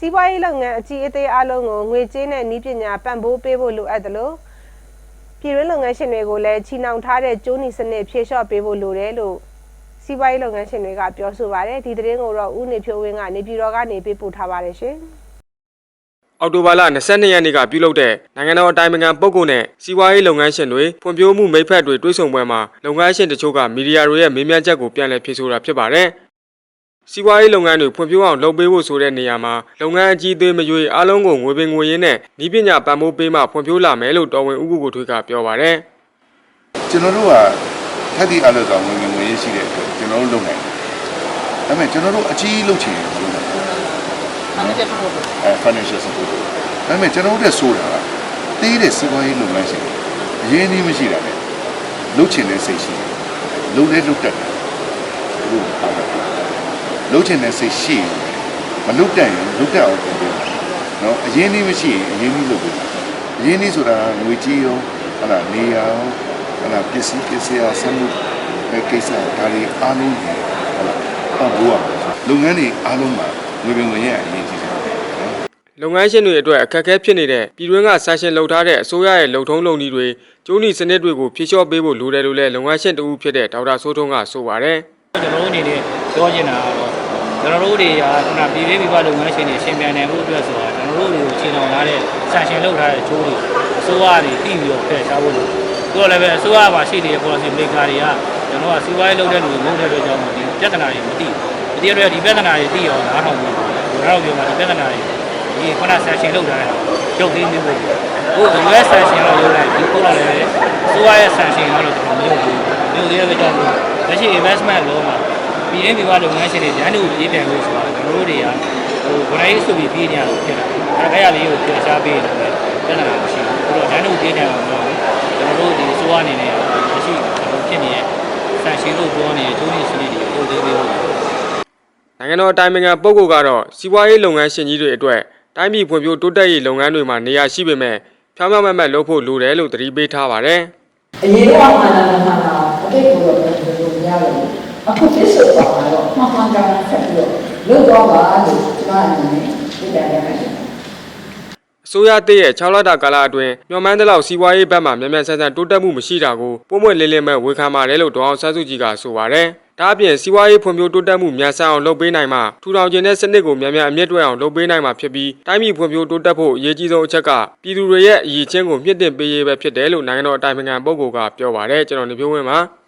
စီးပွားရေးလုပ်ငန်းအကြီးအသေးအလုံးကိုငွေကြေးနဲ့နည်းပညာပံ့ပိုးပေးဖို့လိုအပ်တယ်လို့ပြည်တွင်းလုပ်ငန်းရှင်တွေကိုလည်းချီနှောင်ထားတဲ့ကျိုးနီစနစ်ဖြေလျှော့ပေးဖို့လိုတယ်လို့စီးပွားရေးလုပ်ငန်းရှင်တွေကပြောဆိုပါတယ်ဒီသတင်းကိုတော့ဦးနေဖြိုးဝင်းကနေပြည်တော်ကနေပေးပို့ထားပါတယ်ရှင်အောက်တိုဘာလ22ရက်နေ့ကပြုလုပ်တဲ့နိုင်ငံတော်အတိုင်ပင်ခံပုဂ္ဂိုလ်နဲ့စီးပွားရေးလုပ်ငန်းရှင်တွေဖွံ့ဖြိုးမှုမိတ်ဖက်တွေတွေ့ဆုံပွဲမှာလုပ်ငန်းရှင်တချို့ကမီဒီယာတွေရဲ့မေးမြန်းချက်ကိုပြန်လည်ဖြေဆိုတာဖြစ်ပါတယ်။ စီးပွားရေးလုပ်ငန်းတွေဖွံ့ဖြိုးအောင်လုပ်ပေးဖို့ဆိုတဲ့နေရာမှာလုပ်ငန်းအကြီးအသေးမရွေးအားလုံးကိုငွေပင်ငွေရင်းနဲ့ဤပညာပံ့ပိုးပေးမှဖွံ့ဖြိုးလာမယ်လို့တော်ဝင်ဥက္ကုကိုထွေးကပြောပါတယ်။ကျွန်တော်တို့ကထက်သည့်အလုပ်ဆောင်ဝင်ဝင်ဝင်ရရှိတဲ့အတွက်ကျွန်တော်တို့လုပ်နိုင်တယ်။ဒါပေမဲ့ကျွန်တော်တို့အကြီးလုပ်ချင်ရင်မလုပ်နိုင်ဘူး။အဲ financial support ဒါပေမဲ့ကျွန်တော်တို့တဲ့ဆိုတာကသေးတဲ့စီးပွားရေးလုပ်ငန်းရှင်အရင်းအနှီးမရှိတာနဲ့လုပ်ချင်တဲ့စိတ်ရှိတယ်။လုပ်လဲလုပ်တတ်တယ်။ဘုရား လုပ်ချင်တဲ့စိတ်ရှိရင်မလုပ်တတ်ရင်လုပ်တတ်အောင်လုပ်ပေးတယ်။နော်အရင်းအနှီးမရှိရင်အရင်းအနှီးလုပ်ပေးတယ်။အရင်းအနှီးဆိုတာငွေကြေးရောဟလာနေရာရောဟလာပစ္စည်းပစ္စည်းအဆမှုပဲကိစ္စဒါတွေအားလုံးဟလာပတ်ဖို့ရလုပ်ငန်းတွေအားလုံးမှာငွေပင်ဝင်ရအရေးကြီးတယ်နော်လုပ်ငန်းရှင်တွေအတွက်အခက်အခဲဖြစ်နေတဲ့ပြည်တွင်းကဆန်ရှင်လှုပ်ထားတဲ့အစိုးရရဲ့လုံထုံးလုံနည်းတွေကျိုးနီစနစ်တွေကိုဖြေလျှော့ပေးဖို့လိုတယ်လို့လည်းလုပ်ငန်းရှင်တဦးဖြစ်တဲ့ဒေါက်တာစိုးထွန်းကဆိုပါတယ် ကျွန်တော်တို့အနေနဲ့ပြောချင်တာကတော့ကျွန်တော်တို့တွေကခုနပြည်လေးပြည်ပလုပ်ငန်းရှင်တွေရှင်ပြန်နိုင်မှုအတွက်ဆိုတာကျွန်တော်တို့တွေကိုခြေထောင်ထားတဲ့ဆန်ရှင်လုပ်ထားတဲ့ချိုးတွေအစိုးရတွေတည်ပြီးတော့ဖယ်ရှားဖို့လို့သူကလည်းပဲအစိုးရမှာရှိနေတဲ့ policy maker တွေကကျွန်တော်ကစီးပွားရေးလုပ်တဲ့လူတွေမဟုတ်တဲ့အတွက်ကြောင့်ဒီပြဿနာတွေမသိဘူးဒီအတွက်ဒီပြဿနာတွေသိအောင်နားထောင်ဖို့ကျွန်တော်တို့ပြောမှာဒီပြဿနာတွေဒီခုနဆန်ရှင်လုပ်ထားတဲ့ရုပ်သိမ်းမျိုးကိုဟို US ဆန်ရှင်တော့ရုပ်လိုက်ဒီခုနလည်းအစိုးရရဲ့ဆန်ရှင်ကတော့ကျွန်တော်မရုပ်ဘူးရုပ်သေးတဲ့အတွက်ကြောင့် လက်ရှိ investment လုံးမှာပြည်ရင်းပြည်ပလုပ်ငန်းရှင်တွေဉာဏ်တူပြေးပြန်လို့ဆိုတာကျွန်တော်တို့တွေကဟိုဗရိုင်းဆိုပြီးပြေးနေရလို့ဖြစ်လာတယ်အဲအဲ့ရလေးကိုပြန်ရှားပေးနေတယ်ပြဿနာမရှိဘူးအဲ့တော့ဉာဏ်တူပြေးနေအောင်လို့ကျွန်တော်တို့ဒီစိုးရအနေနဲ့မရှိဖြစ်နေတဲ့ဆန်ရှင်လို့ပြောနေတဲ့ကျိုးနေစနစ်တွေကိုတိုးသေးပေးဖို့နိုင်ငံတော်အတိုင်ပင်ခံပုဂ္ဂိုလ်ကတော့စီးပွားရေးလုပ်ငန်းရှင်ကြီးတွေအတွက်တိုင်းပြည်ဖွံ့ဖြိုးတိုးတက်ရေးလုပ်ငန်းတွေမှာနေရာရှိပေမဲ့ဖြောင်းဖြောင်းမတ်မတ်လုပ်ဖို့လိုတယ်လို့သတိပေးထားပါတယ်အရင်ကမှန်တယ်မှန်တာအ တိတ်ကိုတော့ပြောလို့မရဘူးအခုပြစ်ဆိုပါတော့မှန်မှန်ကန်ကန်ဆက်ပြီးတော့လုပ်တော့ပါလို့ကျွန်မအနေနဲ့ပြတယ်ရတယ်အစိုးရတည့်ရဲ့6လတာကာလအတွင်းမျှော်မှန်းသလောက်စီးပွားရေးဘက်မှမြန်မြန်ဆန်ဆန်တိုးတက်မှုမရှိတာကိုပုံမှန်လင်းလင်းမဲ့ဝေခံပါတယ်လို့ဒေါအောင်ဆန်းစုကြည်ကဆိုပါတယ်။ ဒါအပြင်စီးပွားရေးဖွံ့ဖြိုးတိုးတက်မှုမြန်ဆန်အောင်လုပ်ပေးနိုင်မှထူထောင်ခြင်းတဲ့စနစ်ကိုမြန်မြန်အမြင့်တွက်အောင်လုပ်ပေးနိုင်မှာဖြစ်ပြီးတိုင်းပြည်ဖွံ့ဖြိုးတိုးတက်ဖို့အရေးကြီးဆုံးအချက်ကပြည်သူတွေရဲ့အရေးချင်းကိုမြင့်တင်ပေးရေးပဲဖြစ်တယ်လို့နိုင်ငံတော်အတိုင်ပင်ခံပုဂ္ဂိုလ်ကပြောပါတယ်ကျွန်တော်နေဖြိုးဝင်းပါ။